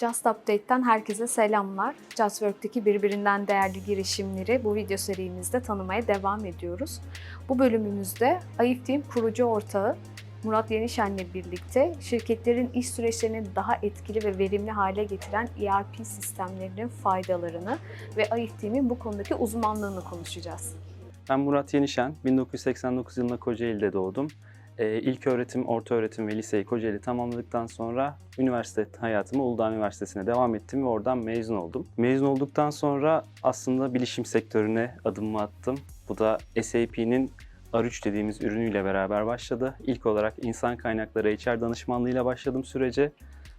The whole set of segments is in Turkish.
Just Update'ten herkese selamlar. JustWork'teki birbirinden değerli girişimleri bu video serimizde tanımaya devam ediyoruz. Bu bölümümüzde Ayif Team kurucu ortağı Murat Yenişen'le birlikte şirketlerin iş süreçlerini daha etkili ve verimli hale getiren ERP sistemlerinin faydalarını ve Ayif Team'in bu konudaki uzmanlığını konuşacağız. Ben Murat Yenişen, 1989 yılında Kocaeli'de doğdum. Ee, ilk öğretim, orta öğretim ve liseyi Kocaeli tamamladıktan sonra üniversite hayatımı Uludağ Üniversitesi'ne devam ettim ve oradan mezun oldum. Mezun olduktan sonra aslında bilişim sektörüne adımımı attım. Bu da SAP'nin R3 dediğimiz ürünüyle beraber başladı. İlk olarak insan kaynakları HR danışmanlığıyla başladım sürece.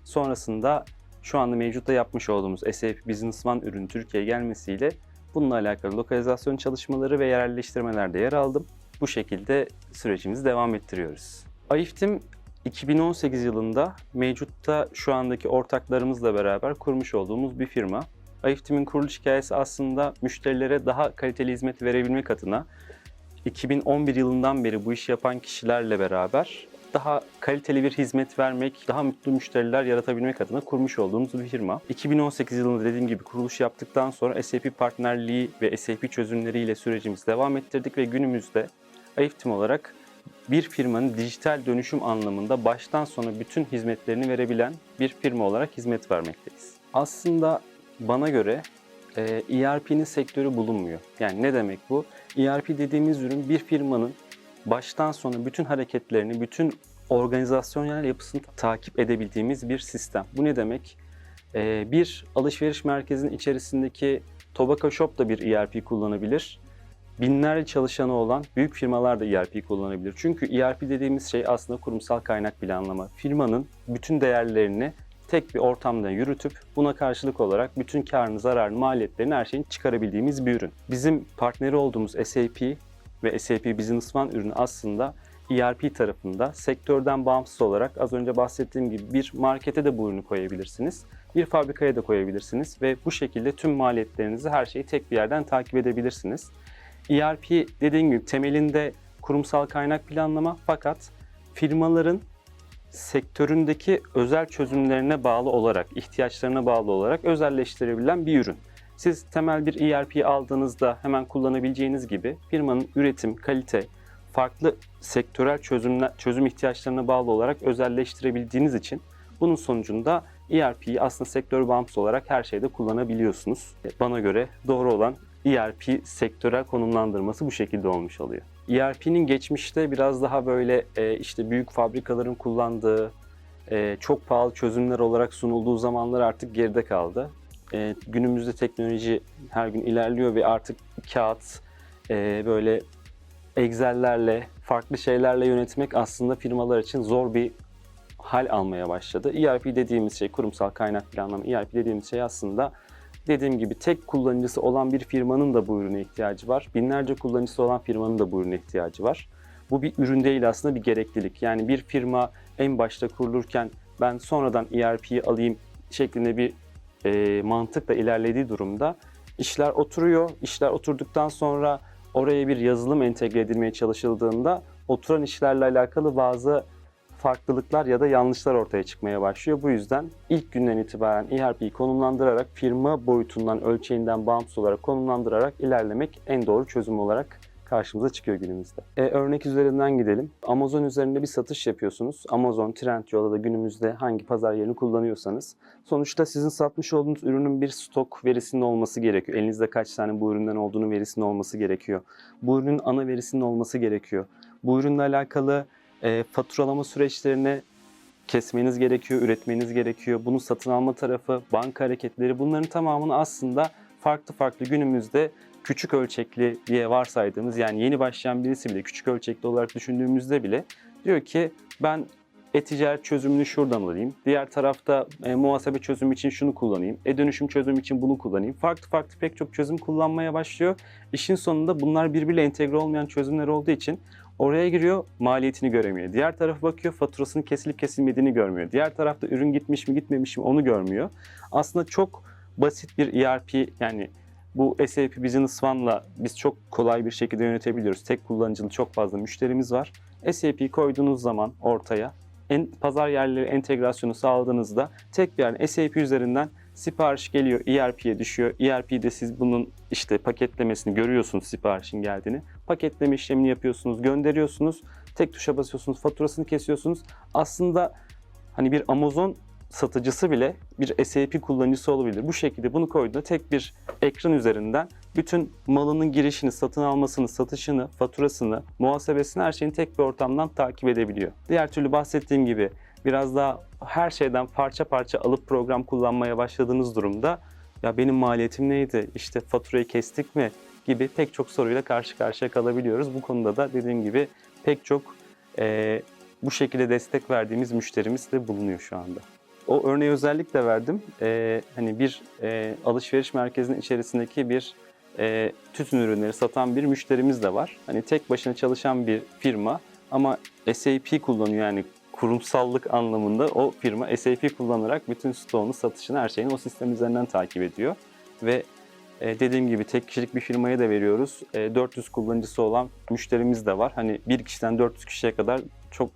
Sonrasında şu anda mevcutta yapmış olduğumuz SAP Business One ürün Türkiye'ye gelmesiyle bununla alakalı lokalizasyon çalışmaları ve yerelleştirmelerde yer aldım. Bu şekilde sürecimizi devam ettiriyoruz. Ayiftim 2018 yılında mevcutta şu andaki ortaklarımızla beraber kurmuş olduğumuz bir firma. Ayiftim'in kuruluş hikayesi aslında müşterilere daha kaliteli hizmet verebilmek adına 2011 yılından beri bu işi yapan kişilerle beraber daha kaliteli bir hizmet vermek, daha mutlu müşteriler yaratabilmek adına kurmuş olduğumuz bir firma. 2018 yılında dediğim gibi kuruluş yaptıktan sonra SAP partnerliği ve SAP çözümleriyle sürecimizi devam ettirdik ve günümüzde Ayiftim olarak bir firmanın dijital dönüşüm anlamında baştan sona bütün hizmetlerini verebilen bir firma olarak hizmet vermekteyiz. Aslında bana göre e, ERP'nin sektörü bulunmuyor. Yani ne demek bu? ERP dediğimiz ürün bir firmanın baştan sona bütün hareketlerini, bütün organizasyonel yapısını takip edebildiğimiz bir sistem. Bu ne demek? Ee, bir alışveriş merkezinin içerisindeki Tobacco Shop da bir ERP kullanabilir. Binlerce çalışanı olan büyük firmalar da ERP kullanabilir. Çünkü ERP dediğimiz şey aslında kurumsal kaynak planlama. Firmanın bütün değerlerini tek bir ortamda yürütüp buna karşılık olarak bütün karını, zararını, maliyetlerini her şeyini çıkarabildiğimiz bir ürün. Bizim partneri olduğumuz SAP ve SAP Business One ürünü aslında ERP tarafında sektörden bağımsız olarak az önce bahsettiğim gibi bir markete de bu ürünü koyabilirsiniz. Bir fabrikaya da koyabilirsiniz ve bu şekilde tüm maliyetlerinizi her şeyi tek bir yerden takip edebilirsiniz. ERP dediğim gibi temelinde kurumsal kaynak planlama fakat firmaların sektöründeki özel çözümlerine bağlı olarak, ihtiyaçlarına bağlı olarak özelleştirebilen bir ürün. Siz temel bir ERP aldığınızda hemen kullanabileceğiniz gibi firmanın üretim, kalite, farklı sektörel çözümler, çözüm ihtiyaçlarına bağlı olarak özelleştirebildiğiniz için bunun sonucunda ERP'yi aslında sektör bağımsız olarak her şeyde kullanabiliyorsunuz. Bana göre doğru olan ERP sektörel konumlandırması bu şekilde olmuş oluyor. ERP'nin geçmişte biraz daha böyle e, işte büyük fabrikaların kullandığı, e, çok pahalı çözümler olarak sunulduğu zamanlar artık geride kaldı. E, günümüzde teknoloji her gün ilerliyor ve artık kağıt, böyle Excel'lerle, farklı şeylerle yönetmek aslında firmalar için zor bir hal almaya başladı. ERP dediğimiz şey, kurumsal kaynak planlama, ERP dediğimiz şey aslında dediğim gibi tek kullanıcısı olan bir firmanın da bu ürüne ihtiyacı var. Binlerce kullanıcısı olan firmanın da bu ürüne ihtiyacı var. Bu bir ürün değil aslında bir gereklilik. Yani bir firma en başta kurulurken ben sonradan ERP'yi alayım şeklinde bir e, mantıkla ilerlediği durumda işler oturuyor. İşler oturduktan sonra oraya bir yazılım entegre edilmeye çalışıldığında oturan işlerle alakalı bazı farklılıklar ya da yanlışlar ortaya çıkmaya başlıyor. Bu yüzden ilk günden itibaren ERP'yi konumlandırarak firma boyutundan, ölçeğinden bağımsız olarak konumlandırarak ilerlemek en doğru çözüm olarak karşımıza çıkıyor günümüzde. E, örnek üzerinden gidelim. Amazon üzerinde bir satış yapıyorsunuz. Amazon, Trendyol'da da günümüzde hangi pazar yerini kullanıyorsanız. Sonuçta sizin satmış olduğunuz ürünün bir stok verisinin olması gerekiyor. Elinizde kaç tane bu üründen olduğunu verisinin olması gerekiyor. Bu ürünün ana verisinin olması gerekiyor. Bu ürünle alakalı e, faturalama süreçlerini kesmeniz gerekiyor, üretmeniz gerekiyor. Bunun satın alma tarafı, banka hareketleri bunların tamamını aslında farklı farklı günümüzde küçük ölçekli diye varsaydığımız yani yeni başlayan birisi bile küçük ölçekli olarak düşündüğümüzde bile diyor ki ben e-ticaret çözümünü şuradan alayım. Diğer tarafta e, muhasebe çözümü için şunu kullanayım. E-dönüşüm çözümü için bunu kullanayım. Farklı farklı pek çok çözüm kullanmaya başlıyor. İşin sonunda bunlar birbiriyle entegre olmayan çözümler olduğu için oraya giriyor, maliyetini göremiyor. Diğer tarafa bakıyor, faturasının kesilip kesilmediğini görmüyor. Diğer tarafta ürün gitmiş mi gitmemiş mi onu görmüyor. Aslında çok basit bir ERP yani bu SAP Business One'la biz çok kolay bir şekilde yönetebiliyoruz. Tek kullanıcılı çok fazla müşterimiz var. SAP'yi koyduğunuz zaman ortaya en, pazar yerleri entegrasyonu sağladığınızda tek bir yani SAP üzerinden sipariş geliyor, ERP'ye düşüyor. ERP'de siz bunun işte paketlemesini görüyorsunuz siparişin geldiğini. Paketleme işlemini yapıyorsunuz, gönderiyorsunuz. Tek tuşa basıyorsunuz, faturasını kesiyorsunuz. Aslında hani bir Amazon satıcısı bile bir SAP kullanıcısı olabilir. Bu şekilde bunu koyduğunda tek bir ekran üzerinden bütün malının girişini, satın almasını, satışını, faturasını, muhasebesini her şeyini tek bir ortamdan takip edebiliyor. Diğer türlü bahsettiğim gibi biraz daha her şeyden parça parça alıp program kullanmaya başladığınız durumda ya benim maliyetim neydi, işte faturayı kestik mi gibi pek çok soruyla karşı karşıya kalabiliyoruz. Bu konuda da dediğim gibi pek çok eee, bu şekilde destek verdiğimiz müşterimiz de bulunuyor şu anda. O örneği özellikle verdim. Eee, hani bir eee, alışveriş merkezinin içerisindeki bir eee, tütün ürünleri satan bir müşterimiz de var. Hani tek başına çalışan bir firma ama SAP kullanıyor yani kurumsallık anlamında o firma SAP kullanarak bütün stoğunu, satışını, her şeyini o sistem üzerinden takip ediyor. Ve e, dediğim gibi tek kişilik bir firmaya da veriyoruz. E, 400 kullanıcısı olan müşterimiz de var. Hani bir kişiden 400 kişiye kadar çok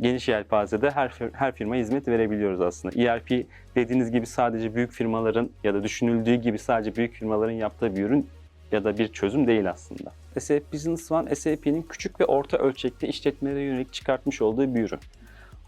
geniş yelpazede her her firmaya hizmet verebiliyoruz aslında. ERP dediğiniz gibi sadece büyük firmaların ya da düşünüldüğü gibi sadece büyük firmaların yaptığı bir ürün ya da bir çözüm değil aslında. SAP Business One, SAP'nin küçük ve orta ölçekli işletmelere yönelik çıkartmış olduğu bir ürün.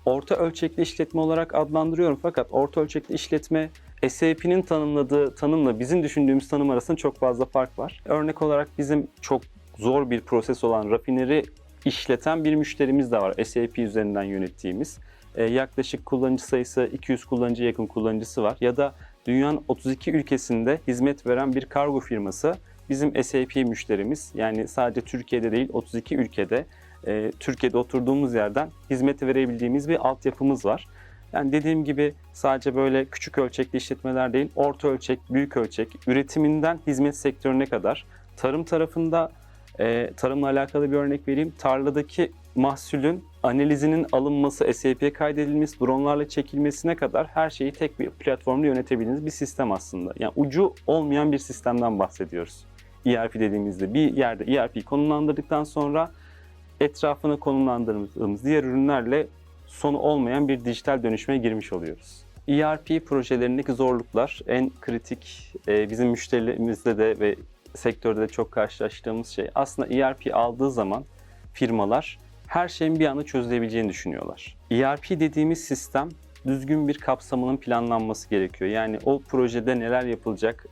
Orta ölçekli işletme olarak adlandırıyorum fakat orta ölçekli işletme SAP'nin tanımladığı tanımla bizim düşündüğümüz tanım arasında çok fazla fark var. Örnek olarak bizim çok zor bir proses olan rafineri işleten bir müşterimiz de var SAP üzerinden yönettiğimiz. Ee, yaklaşık kullanıcı sayısı 200 kullanıcıya yakın kullanıcısı var. Ya da dünyanın 32 ülkesinde hizmet veren bir kargo firması bizim SAP müşterimiz. Yani sadece Türkiye'de değil 32 ülkede e, Türkiye'de oturduğumuz yerden hizmet verebildiğimiz bir altyapımız var. Yani dediğim gibi sadece böyle küçük ölçekli işletmeler değil, orta ölçek, büyük ölçek, üretiminden hizmet sektörüne kadar. Tarım tarafında e, tarımla alakalı bir örnek vereyim. Tarladaki mahsulün analizinin alınması, SAP'ye kaydedilmesi, dronlarla çekilmesine kadar her şeyi tek bir platformda yönetebildiğiniz bir sistem aslında. Yani ucu olmayan bir sistemden bahsediyoruz. ERP dediğimizde bir yerde ERP konumlandırdıktan sonra etrafına konumlandırdığımız diğer ürünlerle sonu olmayan bir dijital dönüşüme girmiş oluyoruz. ERP projelerindeki zorluklar en kritik e, bizim müşterilerimizde de ve sektörde de çok karşılaştığımız şey. Aslında ERP aldığı zaman firmalar her şeyin bir anda çözülebileceğini düşünüyorlar. ERP dediğimiz sistem düzgün bir kapsamının planlanması gerekiyor. Yani o projede neler yapılacak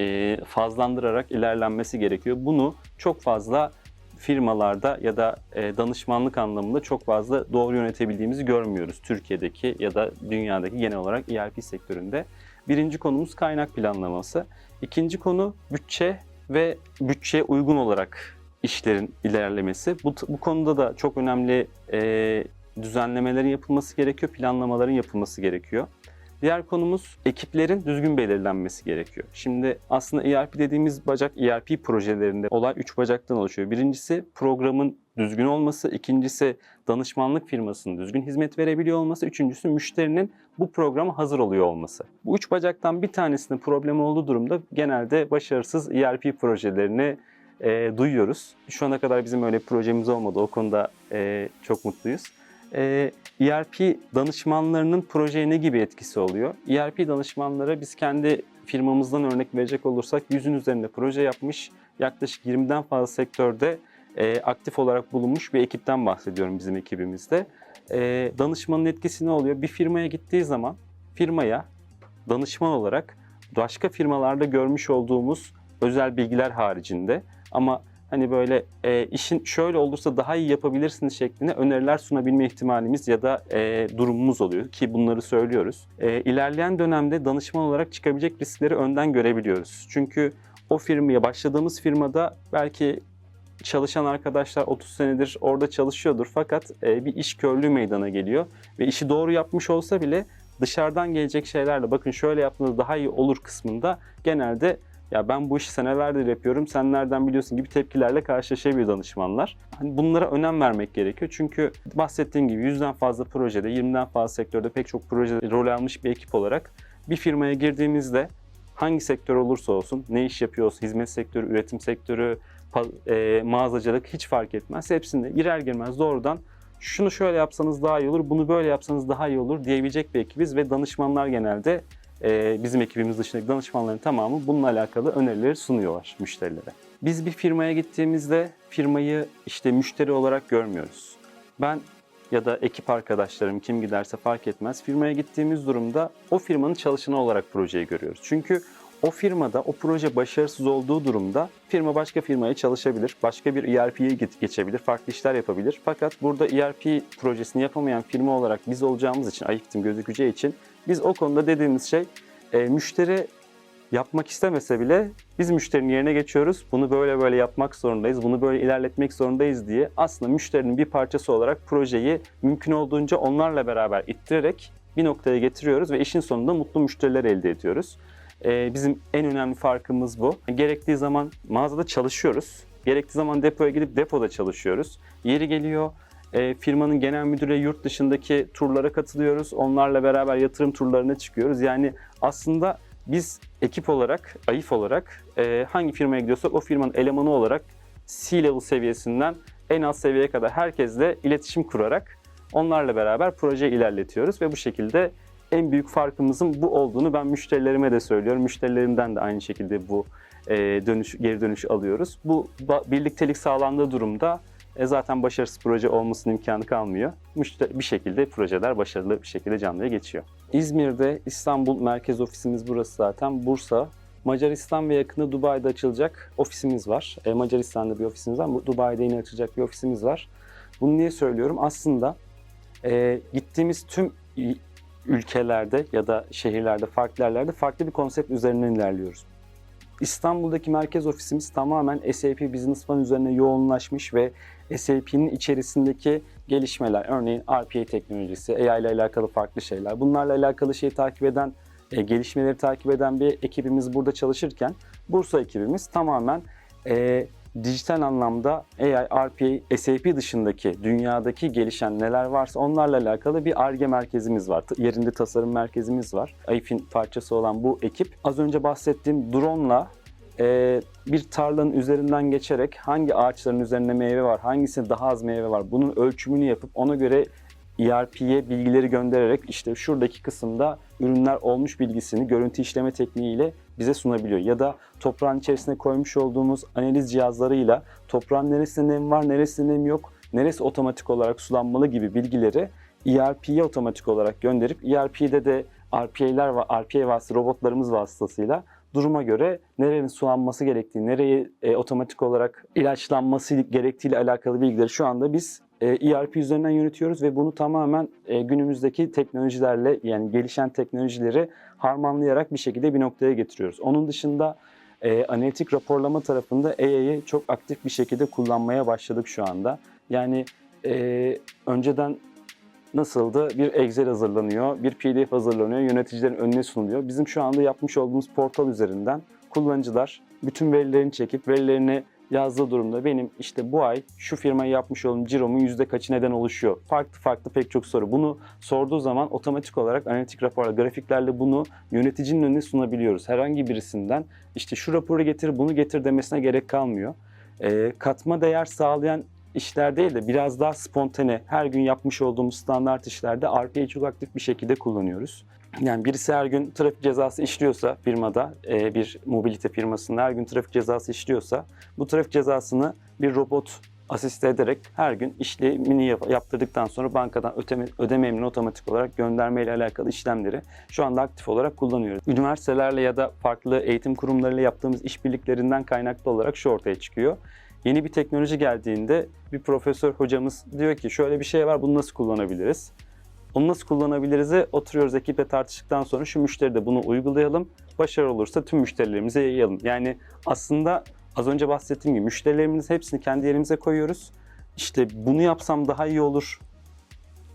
e, fazlandırarak ilerlenmesi gerekiyor. Bunu çok fazla firmalarda ya da e, danışmanlık anlamında çok fazla doğru yönetebildiğimizi görmüyoruz Türkiye'deki ya da dünyadaki genel olarak ERP sektöründe. Birinci konumuz kaynak planlaması. İkinci konu bütçe ve bütçeye uygun olarak işlerin ilerlemesi. Bu, bu konuda da çok önemli e, düzenlemelerin yapılması gerekiyor, planlamaların yapılması gerekiyor. Diğer konumuz ekiplerin düzgün belirlenmesi gerekiyor. Şimdi aslında ERP dediğimiz bacak ERP projelerinde olay üç bacaktan oluşuyor. Birincisi programın düzgün olması, ikincisi danışmanlık firmasının düzgün hizmet verebiliyor olması, üçüncüsü müşterinin bu programa hazır oluyor olması. Bu üç bacaktan bir tanesinde problem olduğu durumda genelde başarısız ERP projelerini e, duyuyoruz. Şu ana kadar bizim öyle projemiz olmadı. O konuda e, çok mutluyuz. E, ERP danışmanlarının projeye ne gibi etkisi oluyor? ERP danışmanları biz kendi firmamızdan örnek verecek olursak yüzün üzerinde proje yapmış, yaklaşık 20'den fazla sektörde e, aktif olarak bulunmuş bir ekipten bahsediyorum bizim ekibimizde. E, danışmanın etkisi ne oluyor? Bir firmaya gittiği zaman firmaya danışman olarak başka firmalarda görmüş olduğumuz özel bilgiler haricinde ama hani böyle e, işin şöyle olursa daha iyi yapabilirsiniz şeklinde öneriler sunabilme ihtimalimiz ya da e, durumumuz oluyor ki bunları söylüyoruz. E, ilerleyen dönemde danışman olarak çıkabilecek riskleri önden görebiliyoruz. Çünkü o firmaya başladığımız firmada belki çalışan arkadaşlar 30 senedir orada çalışıyordur fakat e, bir iş körlüğü meydana geliyor ve işi doğru yapmış olsa bile dışarıdan gelecek şeylerle bakın şöyle yaptığınız daha iyi olur kısmında genelde ya ben bu işi senelerdir yapıyorum, sen nereden biliyorsun gibi tepkilerle karşılaşabiliyor danışmanlar. Hani bunlara önem vermek gerekiyor. Çünkü bahsettiğim gibi yüzden fazla projede, 20'den fazla sektörde pek çok projede rol almış bir ekip olarak bir firmaya girdiğimizde hangi sektör olursa olsun, ne iş yapıyorsa, hizmet sektörü, üretim sektörü, e, mağazacılık hiç fark etmez. Hepsinde girer girmez doğrudan şunu şöyle yapsanız daha iyi olur, bunu böyle yapsanız daha iyi olur diyebilecek bir ekibiz ve danışmanlar genelde e, bizim ekibimiz dışındaki danışmanların tamamı bununla alakalı önerileri sunuyorlar müşterilere. Biz bir firmaya gittiğimizde firmayı işte müşteri olarak görmüyoruz. Ben ya da ekip arkadaşlarım kim giderse fark etmez. Firmaya gittiğimiz durumda o firmanın çalışanı olarak projeyi görüyoruz. Çünkü o firmada o proje başarısız olduğu durumda firma başka firmaya çalışabilir, başka bir ERP'ye geçebilir, farklı işler yapabilir. Fakat burada ERP projesini yapamayan firma olarak biz olacağımız için, ayıktım gözükeceği için biz o konuda dediğimiz şey e, müşteri yapmak istemese bile biz müşterinin yerine geçiyoruz. Bunu böyle böyle yapmak zorundayız, bunu böyle ilerletmek zorundayız diye aslında müşterinin bir parçası olarak projeyi mümkün olduğunca onlarla beraber ittirerek bir noktaya getiriyoruz ve işin sonunda mutlu müşteriler elde ediyoruz. Ee, bizim en önemli farkımız bu. Gerektiği zaman mağazada çalışıyoruz. Gerektiği zaman depoya gidip depoda çalışıyoruz. Yeri geliyor e, firmanın genel müdürü yurt dışındaki turlara katılıyoruz. Onlarla beraber yatırım turlarına çıkıyoruz. Yani aslında biz ekip olarak, AIF olarak e, hangi firmaya gidiyorsak o firmanın elemanı olarak C-level seviyesinden en az seviyeye kadar herkesle iletişim kurarak onlarla beraber projeyi ilerletiyoruz ve bu şekilde en büyük farkımızın bu olduğunu ben müşterilerime de söylüyorum. Müşterilerimden de aynı şekilde bu e, dönüş geri dönüş alıyoruz. Bu birliktelik sağlandığı durumda e, zaten başarısız proje olmasının imkanı kalmıyor. Bir şekilde projeler başarılı bir şekilde canlıya geçiyor. İzmir'de İstanbul merkez ofisimiz burası zaten. Bursa, Macaristan ve yakını Dubai'de açılacak ofisimiz var. E, Macaristan'da bir ofisimiz var. Dubai'de yine açılacak bir ofisimiz var. Bunu niye söylüyorum? Aslında e, gittiğimiz tüm ülkelerde ya da şehirlerde, farklı yerlerde farklı bir konsept üzerinden ilerliyoruz. İstanbul'daki merkez ofisimiz tamamen SAP Business One üzerine yoğunlaşmış ve SAP'nin içerisindeki gelişmeler, örneğin RPA teknolojisi, AI ile alakalı farklı şeyler, bunlarla alakalı şeyi takip eden, e, gelişmeleri takip eden bir ekibimiz burada çalışırken, Bursa ekibimiz tamamen e, dijital anlamda AI, RPA, SAP dışındaki dünyadaki gelişen neler varsa onlarla alakalı bir ARGE merkezimiz var. Yerinde tasarım merkezimiz var. AIF'in parçası olan bu ekip. Az önce bahsettiğim drone'la e, bir tarlanın üzerinden geçerek hangi ağaçların üzerinde meyve var, hangisinde daha az meyve var bunun ölçümünü yapıp ona göre ERP'ye bilgileri göndererek işte şuradaki kısımda ürünler olmuş bilgisini görüntü işleme tekniğiyle bize sunabiliyor. Ya da toprağın içerisine koymuş olduğumuz analiz cihazlarıyla toprağın neresinde nem var, neresinde nem yok, neresi otomatik olarak sulanmalı gibi bilgileri ERP'ye otomatik olarak gönderip ERP'de de RPA'ler ve RPA vasıtası robotlarımız vasıtasıyla duruma göre nerenin sulanması gerektiği, nereye e, otomatik olarak ilaçlanması gerektiğiyle alakalı bilgileri şu anda biz ERP üzerinden yönetiyoruz ve bunu tamamen e, günümüzdeki teknolojilerle yani gelişen teknolojileri harmanlayarak bir şekilde bir noktaya getiriyoruz. Onun dışında e, analitik raporlama tarafında AI'yi çok aktif bir şekilde kullanmaya başladık şu anda. Yani e, önceden nasıldı? Bir Excel hazırlanıyor, bir PDF hazırlanıyor, yöneticilerin önüne sunuluyor. Bizim şu anda yapmış olduğumuz portal üzerinden kullanıcılar bütün verilerini çekip verilerini yazdığı durumda benim işte bu ay şu firmayı yapmış olduğum ciromun yüzde kaçı neden oluşuyor? Farklı farklı pek çok soru. Bunu sorduğu zaman otomatik olarak analitik raporla, grafiklerle bunu yöneticinin önüne sunabiliyoruz. Herhangi birisinden işte şu raporu getir, bunu getir demesine gerek kalmıyor. Ee, katma değer sağlayan işler değil de biraz daha spontane, her gün yapmış olduğumuz standart işlerde RPA'yı çok aktif bir şekilde kullanıyoruz. Yani birisi her gün trafik cezası işliyorsa firmada, e, bir mobilite firmasında her gün trafik cezası işliyorsa bu trafik cezasını bir robot asiste ederek her gün işlemini yap- yaptırdıktan sonra bankadan ödeme, ödeme emrini otomatik olarak göndermeyle alakalı işlemleri şu anda aktif olarak kullanıyoruz. Üniversitelerle ya da farklı eğitim kurumlarıyla yaptığımız işbirliklerinden kaynaklı olarak şu ortaya çıkıyor. Yeni bir teknoloji geldiğinde bir profesör hocamız diyor ki şöyle bir şey var bunu nasıl kullanabiliriz? Onu nasıl kullanabiliriz'i oturuyoruz ekiple tartıştıktan sonra şu müşteride bunu uygulayalım. Başarılı olursa tüm müşterilerimize yayalım. Yani aslında az önce bahsettiğim gibi müşterilerimizin hepsini kendi yerimize koyuyoruz. İşte bunu yapsam daha iyi olur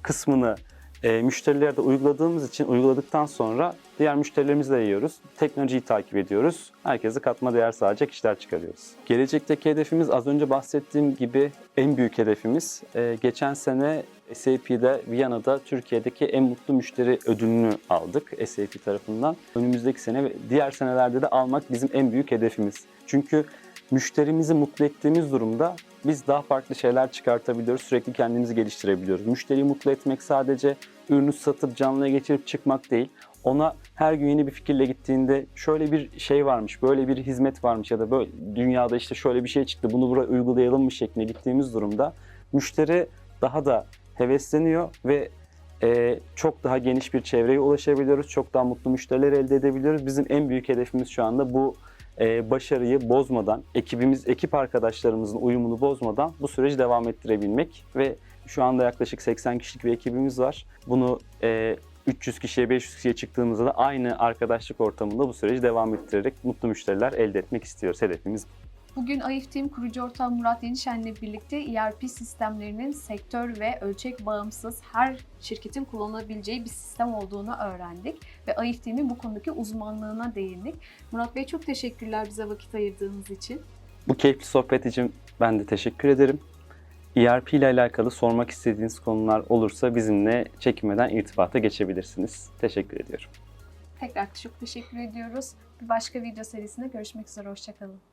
kısmını e, müşterilerde uyguladığımız için uyguladıktan sonra diğer müşterilerimizle yiyoruz. Teknolojiyi takip ediyoruz. Herkese katma değer sağlayacak işler çıkarıyoruz. Gelecekteki hedefimiz az önce bahsettiğim gibi en büyük hedefimiz. E, geçen sene SAP'de Viyana'da Türkiye'deki en mutlu müşteri ödülünü aldık SAP tarafından. Önümüzdeki sene ve diğer senelerde de almak bizim en büyük hedefimiz. Çünkü müşterimizi mutlu ettiğimiz durumda biz daha farklı şeyler çıkartabiliyoruz. Sürekli kendimizi geliştirebiliyoruz. Müşteriyi mutlu etmek sadece ürünü satıp canlıya geçirip çıkmak değil. Ona her gün yeni bir fikirle gittiğinde şöyle bir şey varmış, böyle bir hizmet varmış ya da böyle dünyada işte şöyle bir şey çıktı bunu buraya uygulayalım mı şeklinde gittiğimiz durumda müşteri daha da hevesleniyor ve e, çok daha geniş bir çevreye ulaşabiliyoruz. Çok daha mutlu müşteriler elde edebiliyoruz. Bizim en büyük hedefimiz şu anda bu e, başarıyı bozmadan, ekibimiz, ekip arkadaşlarımızın uyumunu bozmadan bu süreci devam ettirebilmek ve şu anda yaklaşık 80 kişilik bir ekibimiz var. Bunu e, 300 kişiye, 500 kişiye çıktığımızda da aynı arkadaşlık ortamında bu süreci devam ettirerek mutlu müşteriler elde etmek istiyoruz. Hedefimiz bu. Bugün Ayif Team kurucu ortağı Murat Yenişen'le birlikte ERP sistemlerinin sektör ve ölçek bağımsız her şirketin kullanabileceği bir sistem olduğunu öğrendik. Ve Ayif Team'in bu konudaki uzmanlığına değindik. Murat Bey çok teşekkürler bize vakit ayırdığınız için. Bu keyifli sohbet için ben de teşekkür ederim. ERP ile alakalı sormak istediğiniz konular olursa bizimle çekinmeden irtibata geçebilirsiniz. Teşekkür ediyorum. Tekrar çok teşekkür ediyoruz. Bir başka video serisinde görüşmek üzere. Hoşçakalın.